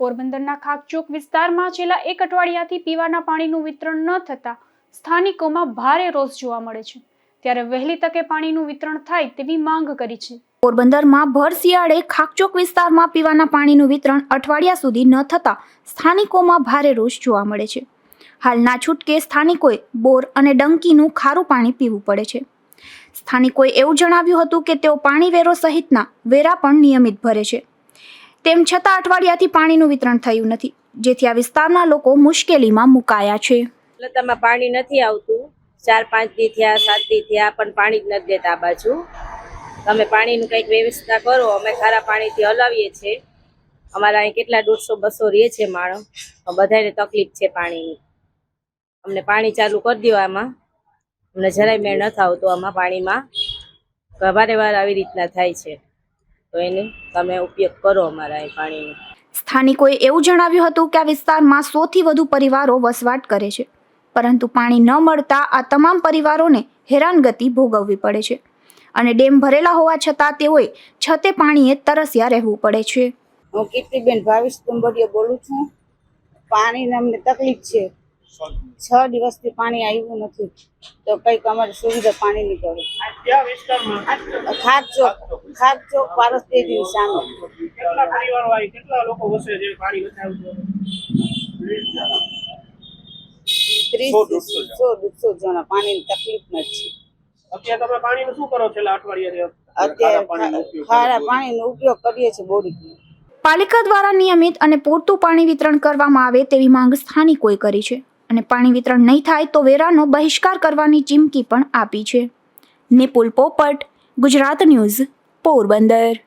પોરબંદરના ખાકચોક વિસ્તારમાં છેલ્લા એક અઠવાડિયાથી પીવાના પાણીનું વિતરણ ન થતા સ્થાનિકોમાં ભારે રોષ જોવા મળે છે. ત્યારે વહેલી તકે પાણીનું વિતરણ થાય તેવી માંગ કરી છે. પોરબંદરમાં ભર શિયાળે ખાકચોક વિસ્તારમાં પીવાના પાણીનું વિતરણ અઠવાડિયા સુધી ન થતા સ્થાનિકોમાં ભારે રોષ જોવા મળે છે. હાલના છૂટકે સ્થાનિકોએ બોર અને ડંકીનું ખારું પાણી પીવું પડે છે. સ્થાનિકોએ એવું જણાવ્યું હતું કે તેઓ પાણી વેરો સહિતના વેરા પણ નિયમિત ભરે છે. તેમ છતાં અઠવાડિયાથી પાણીનું વિતરણ થયું નથી, જેથી આ વિસ્તારના લોકો મુશ્કેલીમાં મુકાયા છે. લતામાં પાણી નથી આવતું. ચાર પાંચ દી થયા, સાત દી થયા, પણ પાણી જ નથી દેતા બાજુ. તમે પાણીનું કંઈક વ્યવસ્થા કરો, અમે ખારા પાણીથી હલાવીએ છીએ. અમારા અહીં કેટલા દોઢસો, બસો રહે છે માણસ. બધાને તકલીફ છે પાણીની. અમને પાણી ચાલુ કરી દો આમાં. અમને જરાય મેળ નથી થતું આમાં પાણીમાં. વારે વાર આવી રીતના થાય છે. તો એને તમે ઉપયોગ કરો અમારા એ પાણીનો. સ્થાનિકોએ એવું જણાવ્યું હતું કે આ વિસ્તારમાં સોથી વધુ પરિવારો વસવાટ કરે છે. પરંતુ પાણી ન મળતા આ તમામ પરિવારોને હેરાનગતિ ભોગવવી પડે છે. અને ડેમ ભરેલા હોવા છતાં તેઓએ છતે પાણીએ તરસ્યા રહેવું પડે છે. હું કીર્તિબેન ભાવિશ તુંબડિયો બોલું છું. પાણીની અમને તકલીફ છે. છ દિવસથી પાણી આવ્યું નથી. તો કંઈક અમારી સુવિધા પાણીની કરો કયા ચોક ખાક ચોક પારસ સામે કેટલા પરિવારો આવી કેટલા લોકો વસે જે પાણી આવતું ત્રીસ સો, દોઢસો જણા. પાણીની તકલીફ છે. અત્યારે તમે પાણીનું શું કરો છેલ્લા અઠવાડિયાથી અત્યારે પાણીનો ઉપયોગ ખારા પાણીનો ઉપયોગ કરીએ છીએ બોરી પાલિકા દ્વારા નિયમિત અને પૂરતું પાણી વિતરણ કરવામાં આવે તેવી માંગ સ્થાનિકોએ કરી છે. અને પાણી વિતરણ નહીં થાય તો વેરાનો બહિષ્કાર કરવાની ચીમકી પણ આપી છે. નિપુલ પોપટ ગુજરાત ન્યૂઝ. પોરબંદર.